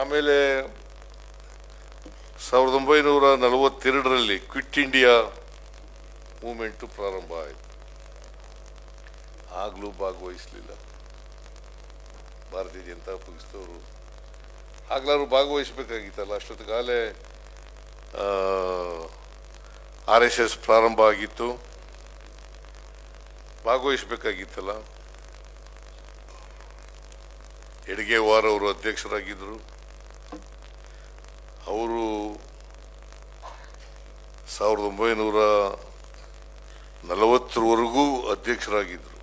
ಆಮೇಲೆ ಸಾವಿರದ ಒಂಬೈನೂರ ನಲವತ್ತೆರಡರಲ್ಲಿ ಕ್ವಿಟ್ ಇಂಡಿಯಾ ಮೂಮೆಂಟು ಪ್ರಾರಂಭ ಆಯಿತು. ಆಗಲೂ ಭಾಗವಹಿಸಲಿಲ್ಲ. ಭಾರತೀಯ ಜನತಾ ಪಕ್ಷದವರು ಆಗ್ಲಾರು ಭಾಗವಹಿಸಬೇಕಾಗಿತ್ತಲ್ಲ, ಅಷ್ಟೊತ್ತಿಗಾಲೇ ಆರ್ ಎಸ್ ಎಸ್ ಪ್ರಾರಂಭ ಆಗಿತ್ತು. ಭಾಗವಹಿಸಬೇಕಾಗಿತ್ತಲ್ಲ. ಎಡಗೇವಾರ್ ಅವರು ಅಧ್ಯಕ್ಷರಾಗಿದ್ದರು. ಅವರು ಸಾವಿರದ ಒಂಬೈನೂರ ನಲವತ್ತರವರೆಗೂ ಅಧ್ಯಕ್ಷರಾಗಿದ್ದರು.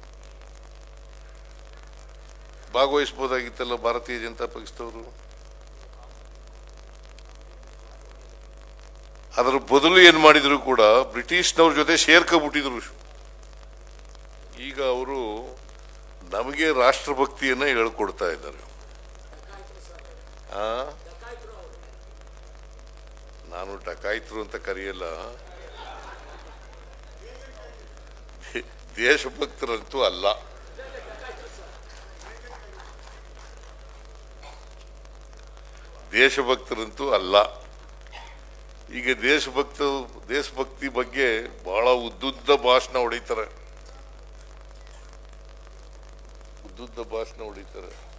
ಭಾಗವಹಿಸ್ಬೋದಾಗಿತ್ತಲ್ಲ ಭಾರತೀಯ ಜನತಾ ಪಕ್ಷದವರು? ಅದರ ಬದಲು ಏನು ಮಾಡಿದರೂ ಕೂಡ ಬ್ರಿಟಿಷ್ನವ್ರ ಜೊತೆ ಸೇರ್ಕೊಬಿಟ್ಟಿದ್ರು ಈಗ ಅವರು ನಮಗೆ ರಾಷ್ಟ್ರಭಕ್ತಿಯನ್ನು ಹೇಳ್ಕೊಡ್ತಾ ಇದ್ದಾರೆ? ನಾನು ಡಕಾಯಿತರು ಅಂತ ಕರೆಯಲ್ಲ. ದೇಶಭಕ್ತರಂತೂ ಅಲ್ಲ. ದೇಶಭಕ್ತರಂತೂ ಅಲ್ಲ. ಈಗ ದೇಶಭಕ್ತ ದೇಶಭಕ್ತಿ ಬಗ್ಗೆ ಬಹಳ ಉದ್ದುದ್ದ ಭಾಷಣ ಹೊಡಿತಾರೆ. ಉದ್ದುದ್ದ ಭಾಷಣ ಹೊಡಿತಾರೆ.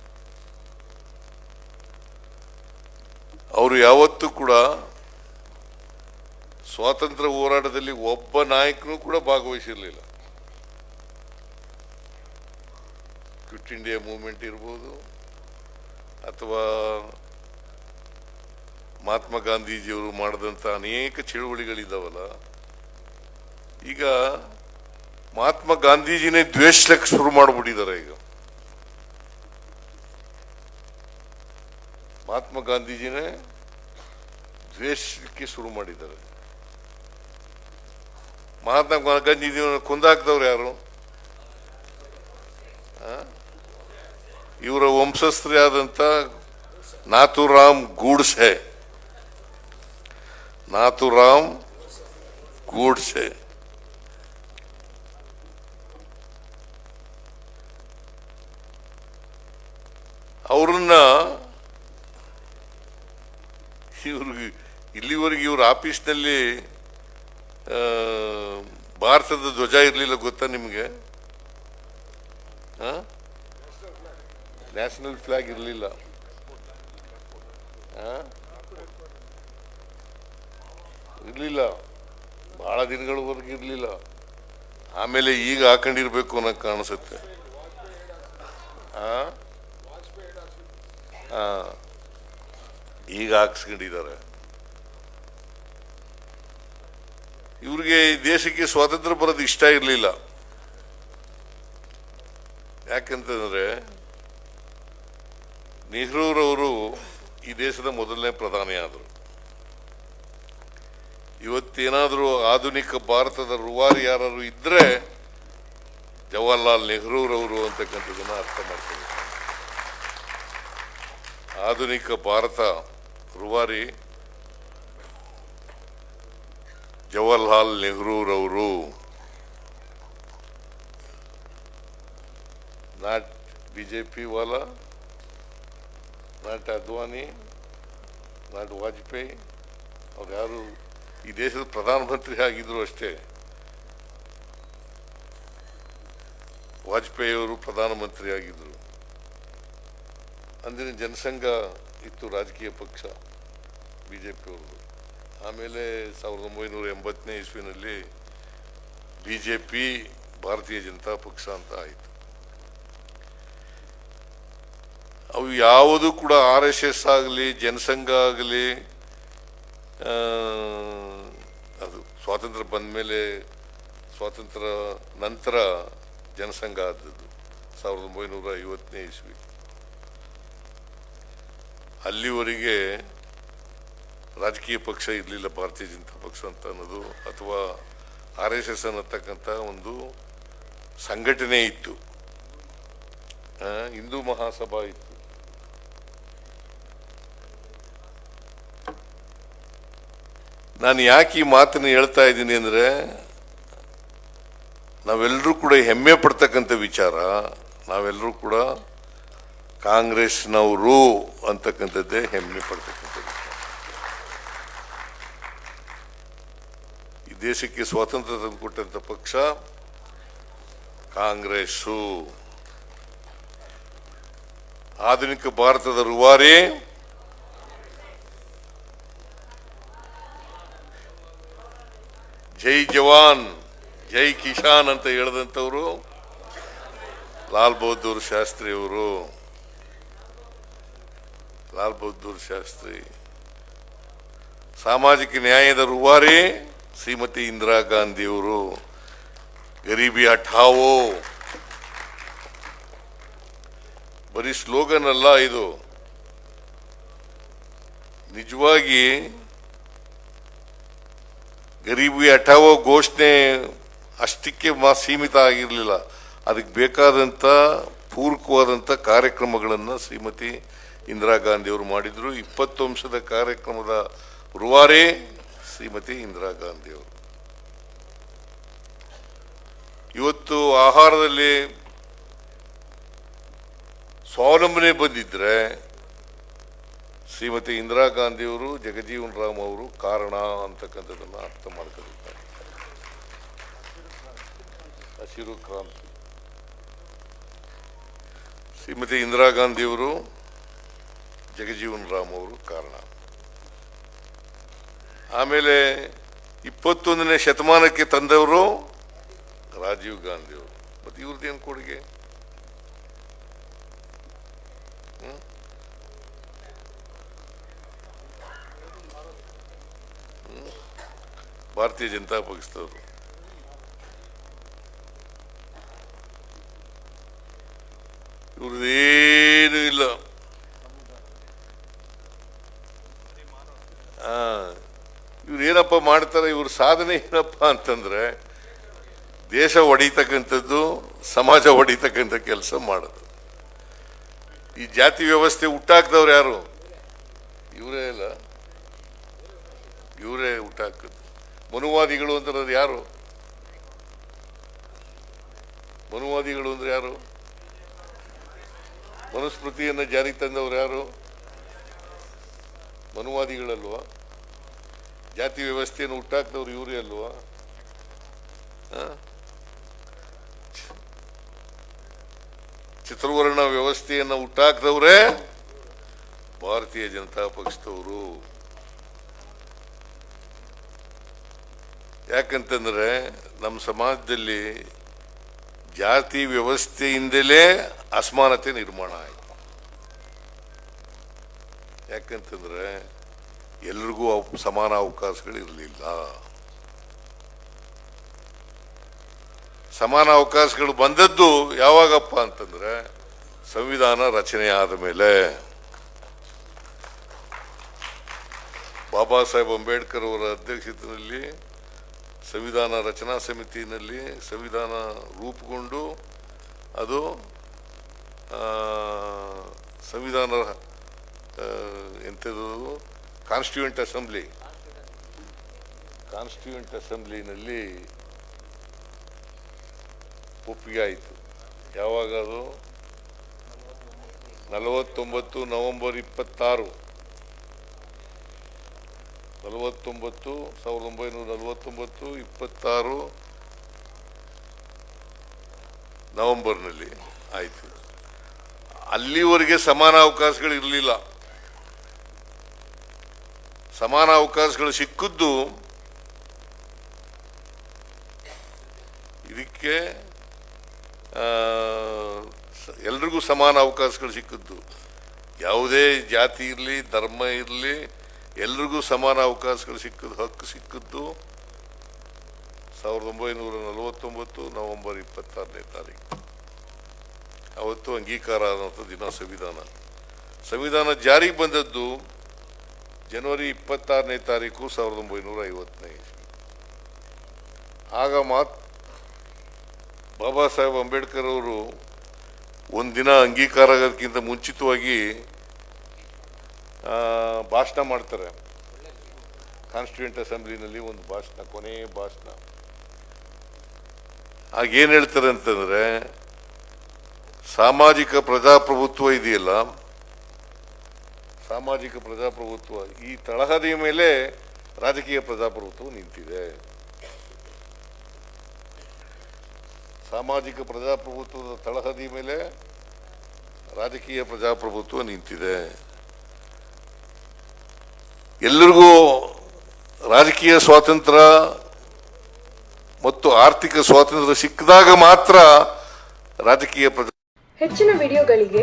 ಅವರು ಯಾವತ್ತೂ ಕೂಡ ಸ್ವಾತಂತ್ರ್ಯ ಹೋರಾಟದಲ್ಲಿ ಒಬ್ಬ ನಾಯಕನೂ ಕೂಡ ಭಾಗವಹಿಸಿರಲಿಲ್ಲ. ಕ್ವಿಟ್ ಇಂಡಿಯಾ ಮೂವ್ಮೆಂಟ್ ಇರ್ಬೋದು, ಅಥವಾ ಮಹಾತ್ಮ ಗಾಂಧೀಜಿಯವರು ಮಾಡಿದಂಥ ಅನೇಕ ಚಳುವಳಿಗಳಿದ್ದಾವಲ್ಲ, ಈಗ ಮಹಾತ್ಮ ಗಾಂಧೀಜಿನೇ ದ್ವೇಷಕ್ಕೆ ಶುರು ಮಾಡಿಬಿಟ್ಟಿದ್ದಾರೆ ಈಗ. ಮಹಾತ್ಮ ಗಾಂಧೀಜಿನೇ ದ್ವೇಷಕ್ಕೆ ಶುರು ಮಾಡಿದ್ದಾರೆ. ಮಹಾತ್ಮ ಗಾಂಧೀಜಿಯನ್ನು ಕುಂದಾಕ್ದವ್ರು ಯಾರು? ಇವರ ವಂಶಸ್ಥರೇ ಆದಂತ ನಾಥುರಾಮ್ ಗೂಡ್ಸೆ. ನಾಥುರಾಮ್ ಗೂಡ್ಸೆ. ಅವ್ರನ್ನ ಇವ್ರಿಗೆ ಇಲ್ಲಿವರೆಗೆ ಇವ್ರ ಆಫೀಸ್ನಲ್ಲಿ ಭಾರತದ ಧ್ವಜ ಇರಲಿಲ್ಲ ಗೊತ್ತಾ ನಿಮಗೆ? ನ್ಯಾಷನಲ್ ಫ್ಲಾಗ್ ಇರಲಿಲ್ಲ. ಇರಲಿಲ್ಲ. ಭಾಳ ದಿನಗಳವರೆಗೆ ಇರಲಿಲ್ಲ. ಆಮೇಲೆ ಈಗ ಹಾಕೊಂಡಿರ್ಬೇಕು ಅನ್ನೋಕೆ ಕಾಣಿಸುತ್ತೆ. ಈಗ ಹಾಕ್ಸ್ಕೊಂಡಿದ್ದಾರೆ. ಇವ್ರಿಗೆ ದೇಶಕ್ಕೆ ಸ್ವಾತಂತ್ರ್ಯ ಬರೋದು ಇಷ್ಟ ಇರಲಿಲ್ಲ. ಯಾಕಂತಂದ್ರೆ, ನೆಹರೂರವರು ಈ ದೇಶದ ಮೊದಲನೇ ಪ್ರಧಾನಿ ಆದರು. ಇವತ್ತೇನಾದರೂ ಆಧುನಿಕ ಭಾರತದ ರುವಾರಿ ಯಾರು ಇದ್ರೆ ಜವಾಹರ್ಲಾಲ್ ನೆಹರೂರವರು ಅಂತಕ್ಕಂಥದ್ದನ್ನು ಅರ್ಥ ಮಾಡ್ತೀವಿ ಆಧುನಿಕ ಭಾರತ ರೂವಾರಿ ಜವಾಹರ್ಲಾಲ್ ನೆಹರೂರವರು ನಾಟ್ ಬಿಜೆಪಿ ವಾಲ ನಾಟ್ ಅದ್ವಾನಿ ನಾಟ್ ವಾಜಪೇಯಿ ಅವ್ರು ಯಾರು ಈ ದೇಶದ ಪ್ರಧಾನಮಂತ್ರಿ ಆಗಿದ್ರು ಅಷ್ಟೇ. ವಾಜಪೇಯಿ ಅವರು ಪ್ರಧಾನಮಂತ್ರಿ ಆಗಿದ್ರು. ಅಂದಿನ ಜನಸಂಘ ಇತ್ತು ರಾಜಕೀಯ ಪಕ್ಷ ಬಿಜೆಪಿ ಅವ್ರದ್ದು. ಆಮೇಲೆ ಸಾವಿರದ ಒಂಬೈನೂರ ಎಂಬತ್ತನೇ ಇಸ್ವಿನಲ್ಲಿ ಬಿ ಜೆ ಪಿ ಭಾರತೀಯ ಜನತಾ ಪಕ್ಷ ಅಂತ ಆಯಿತು. ಅವು ಯಾವುದು ಕೂಡ ಆರ್ ಎಸ್ ಎಸ್ ಆಗಲಿ, ಜನಸಂಘ ಆಗಲಿ ಅದು ಸ್ವಾತಂತ್ರ್ಯ ಬಂದ ಮೇಲೆ ಸ್ವಾತಂತ್ರ್ಯ ನಂತರ ಜನಸಂಘ ಆದದ್ದು ಸಾವಿರದ ಒಂಬೈನೂರ ಐವತ್ತನೇ ಇಸ್ವಿ. ಅಲ್ಲಿವರೆಗೆ ರಾಜಕೀಯ ಪಕ್ಷ ಇರಲಿಲ್ಲ, ಭಾರತೀಯ ಜನತಾ ಪಕ್ಷ ಅಂತ ಅನ್ನೋದು, ಅಥವಾ ಆರ್ ಎಸ್ ಎಸ್ ಅನ್ನತಕ್ಕಂಥ ಒಂದು ಸಂಘಟನೆ ಇತ್ತು. ಹಿಂದೂ ಮಹಾಸಭಾ ಇತ್ತು. ನಾನು ಯಾಕೆ ಈ ಮಾತನ್ನು ಹೇಳ್ತಾ ಇದ್ದೀನಿ ಅಂದ್ರೆ, ನಾವೆಲ್ಲರೂ ಕೂಡ ಹೆಮ್ಮೆ ಪಡ್ತಕ್ಕಂಥ ವಿಚಾರ, ನಾವೆಲ್ಲರೂ ಕೂಡ ಕಾಂಗ್ರೆಸ್ನವರು ಅಂತಕ್ಕಂಥದ್ದೇ ಹೆಮ್ಮೆ ಪಡ್ತಕ್ಕಂಥದ್ದು ಈ ದೇಶಕ್ಕೆ ಸ್ವಾತಂತ್ರ್ಯ ತಂದುಕೊಟ್ಟಂಥ ಪಕ್ಷ ಕಾಂಗ್ರೆಸ್ಸು. ಆಧುನಿಕ ಭಾರತದ ರೂವಾರಿ. ಜೈ ಜವಾನ್, ಜೈ ಕಿಶಾನ್ ಅಂತ ಹೇಳಿದಂಥವರು ಲಾಲ್ ಬಹದ್ದೂರ್ ಶಾಸ್ತ್ರಿ ಅವರು. ಲಾಲ್ ಬಹದ್ದೂರ್ ಶಾಸ್ತ್ರಿ. ಸಾಮಾಜಿಕ ನ್ಯಾಯದ ರೂವಾರಿ. ಶ್ರೀಮತಿ ಇಂದಿರಾ ಗಾಂಧಿಯವರು ಗರೀಬಿ ಹಠಾವೋ ಬರೀ ಸ್ಲೋಗನ್ ಅಲ್ಲ ಇದು. ನಿಜವಾಗಿ ಗರೀಬಿ ಹಠಾವೋ ಘೋಷಣೆ ಅಷ್ಟಕ್ಕೆ ಮಾ ಸೀಮಿತ ಆಗಿರಲಿಲ್ಲ. ಅದಕ್ಕೆ ಬೇಕಾದಂಥ ಪೂರಕವಾದಂಥ ಕಾರ್ಯಕ್ರಮಗಳನ್ನು ಶ್ರೀಮತಿ ಇಂದಿರಾ ಗಾಂಧಿಯವರು ಮಾಡಿದರು. ಇಪ್ಪತ್ತು ಅಂಶದ ಕಾರ್ಯಕ್ರಮದ ರೂವಾರೇ ಶ್ರೀಮತಿ ಇಂದಿರಾ ಗಾಂಧಿಯವರು. ಇವತ್ತು ಆಹಾರದಲ್ಲಿ ಸ್ವಾವಲಂಬನೆ ಬಂದಿದ್ರೆ ಶ್ರೀಮತಿ ಇಂದಿರಾ ಗಾಂಧಿಯವರು, ಜಗಜೀವನ್ ರಾಮ್ ಅವರು ಕಾರಣ ಅಂತಕ್ಕಂಥದ್ದನ್ನು ಅರ್ಥ ಮಾಡ್ಕೊಂಡಿದ್ದಾರೆ ಹಸಿರು ಕ್ರಾಂತಿ. ಶ್ರೀಮತಿ ಇಂದಿರಾ ಗಾಂಧಿಯವರು, ಜಗಜೀವನ್ ರಾಮ್ ಅವರು ಕಾರಣ. ಆಮೇಲೆ ಇಪ್ಪತ್ತೊಂದನೇ ಶತಮಾನಕ್ಕೆ ತಂದವರು ರಾಜೀವ್ ಗಾಂಧಿಯವರು ಮತ್ತು ಇವ್ರದ್ದೇನು ಕೊಡುಗೆ? ಭಾರತೀಯ ಜನತಾ ಪಕ್ಷದವರು ಇವ್ರದ್ದೇನು ಇಲ್ಲ ಆ ಇವ್ರು ಏನಪ್ಪ ಮಾಡ್ತಾರೆ, ಇವ್ರ ಸಾಧನೆ ಏನಪ್ಪ ಅಂತಂದ್ರೆ, ದೇಶ ಹೊಡಿತಕ್ಕಂಥದ್ದು ಸಮಾಜ ಹೊಡಿತಕ್ಕಂಥ ಕೆಲಸ ಮಾಡೋದು. ಈ ಜಾತಿ ವ್ಯವಸ್ಥೆ ಹುಟ್ಟಾಕ್ದವ್ರು ಯಾರು? ಇವರೇ ಇಲ್ಲ ಇವರೇ ಹುಟ್ಟಾಕದ್ದು ಮನುವಾದಿಗಳು ಅಂದ್ರೆ ಯಾರು? ಮನುವಾದಿಗಳು ಅಂದ್ರೆ ಯಾರು? ಮನುಸ್ಮೃತಿಯನ್ನು ಜಾರಿಗೆ ತಂದವರು ಯಾರು? ಮನುವಾದಿಗಳಲ್ವಾ? ಜಾತಿ ವ್ಯವಸ್ಥೆಯನ್ನು ಹುಟ್ಟಾಕ್ದವ್ರು ಇವರೇ ಅಲ್ವಾ? ಚಿತ್ರವರ್ಣ ವ್ಯವಸ್ಥೆಯನ್ನು ಹುಟ್ಟಾಕ್ದವ್ರೆ ಭಾರತೀಯ ಜನತಾ ಪಕ್ಷದವರು. ಯಾಕಂತಂದ್ರೆ ನಮ್ಮ ಸಮಾಜದಲ್ಲಿ ಜಾತಿ ವ್ಯವಸ್ಥೆಯಿಂದಲೇ ಅಸಮಾನತೆ ನಿರ್ಮಾಣ ಆಯಿತು. ಯಾಕಂತಂದ್ರೆ ಎಲ್ರಿಗೂ ಸಮಾನ ಅವಕಾಶಗಳು ಇರಲಿಲ್ಲ ಸಮಾನ ಅವಕಾಶಗಳು ಬಂದದ್ದು ಯಾವಾಗಪ್ಪ ಅಂತಂದ್ರೆ ಸಂವಿಧಾನ ರಚನೆ ಆದ ಮೇಲೆ. ಬಾಬಾ ಸಾಹೇಬ್ ಅಂಬೇಡ್ಕರ್ ಅವರ ಅಧ್ಯಕ್ಷತೆಯಲ್ಲಿ ಸಂವಿಧಾನ ರಚನಾ ಸಮಿತಿಯಲ್ಲಿ ಸಂವಿಧಾನ ರೂಪುಗೊಂಡು ಅದು ಸಂವಿಧಾನ ಎಂಥದ್ದು ಕಾನ್ಸ್ಟಿಟ್ಯೂಂಟ್ ಅಸೆಂಬ್ಲಿ ಕಾನ್ಸ್ಟಿಟ್ಯೂಂಟ್ ಅಸೆಂಬ್ಲಿನಲ್ಲಿ ಒಪ್ಪಿಗೆ ಆಯಿತು. ಯಾವಾಗ ಅದು? ನಲವತ್ತೊಂಬತ್ತು ನವೆಂಬರ್ ಇಪ್ಪತ್ತಾರು. ನಲವತ್ತೊಂಬತ್ತು ಸಾವಿರದ ಒಂಬೈನೂರ ನಲವತ್ತೊಂಬತ್ತು ಇಪ್ಪತ್ತಾರು ನವೆಂಬರ್ನಲ್ಲಿ ಆಯಿತು. ಅಲ್ಲಿವರೆಗೆ ಸಮಾನ ಅವಕಾಶಗಳು ಇರಲಿಲ್ಲ. ಸಮಾನ ಅವಕಾಶಗಳು ಸಿಕ್ಕದ್ದು ಇದಕ್ಕೆ ಎಲ್ರಿಗೂ ಸಮಾನ ಅವಕಾಶಗಳು ಸಿಕ್ಕದ್ದು. ಯಾವುದೇ ಜಾತಿ ಇರಲಿ, ಧರ್ಮ ಇರಲಿ, ಎಲ್ರಿಗೂ ಸಮಾನ ಅವಕಾಶಗಳು ಸಿಕ್ಕದ್ದು, ಹಕ್ಕು ಸಿಕ್ಕದ್ದು. ಸಾವಿರದ ಒಂಬೈನೂರ ನಲವತ್ತೊಂಬತ್ತು ನವೆಂಬರ್ ಇಪ್ಪತ್ತಾರನೇ ತಾರೀಕು. ಅವತ್ತು ಅಂಗೀಕಾರ ಆದಂಥ ದಿನ, ಸಂವಿಧಾನ. ಸಂವಿಧಾನ ಜಾರಿಗೆ ಬಂದದ್ದು ಜನವರಿ ಇಪ್ಪತ್ತಾರನೇ ತಾರೀಕು ಸಾವಿರದ ಒಂಬೈನೂರ ಐವತ್ತನೇ ಆಗ ಮಾತ್ ಬಾಬಾ ಸಾಹೇಬ್ ಅಂಬೇಡ್ಕರ್ ಅವರು ಒಂದಿನ ಅಂಗೀಕಾರ ಆಗೋದಕ್ಕಿಂತ ಮುಂಚಿತವಾಗಿ ಭಾಷಣ ಮಾಡ್ತಾರೆ. ಕಾನ್ಸ್ಟಿಟ್ಯೂಂಟ್ ಅಸೆಂಬ್ಲಿನಲ್ಲಿ ಒಂದು ಭಾಷಣ ಕೊನೆಯ ಭಾಷಣ. ಆಗ ಏನು ಹೇಳ್ತಾರೆ ಅಂತಂದರೆ, ಸಾಮಾಜಿಕ ಪ್ರಜಾಪ್ರಭುತ್ವ ಇದೆಯಲ್ಲ ಸಾಮಾಜಿಕ ಪ್ರಜಾಪ್ರಭುತ್ವ ಈ ತಳಹದಿಯ ಮೇಲೆ ರಾಜಕೀಯ ಪ್ರಜಾಪ್ರಭುತ್ವ ನಿಂತಿದೆ. ಸಾಮಾಜಿಕ ಪ್ರಜಾಪ್ರಭುತ್ವದ ತಳಹದಿ ಮೇಲೆ ರಾಜಕೀಯ ಪ್ರಜಾಪ್ರಭುತ್ವ ನಿಂತಿದೆ. ಎಲ್ಲರಿಗೂ ರಾಜಕೀಯ ಸ್ವಾತಂತ್ರ್ಯ ಮತ್ತು ಆರ್ಥಿಕ ಸ್ವಾತಂತ್ರ್ಯ ಸಿಕ್ಕಿದಾಗ ಮಾತ್ರ ರಾಜಕೀಯ ಪ್ರಜಾ ಹೆಚ್ಚಿನ ವಿಡಿಯೋಗಳಿಗೆ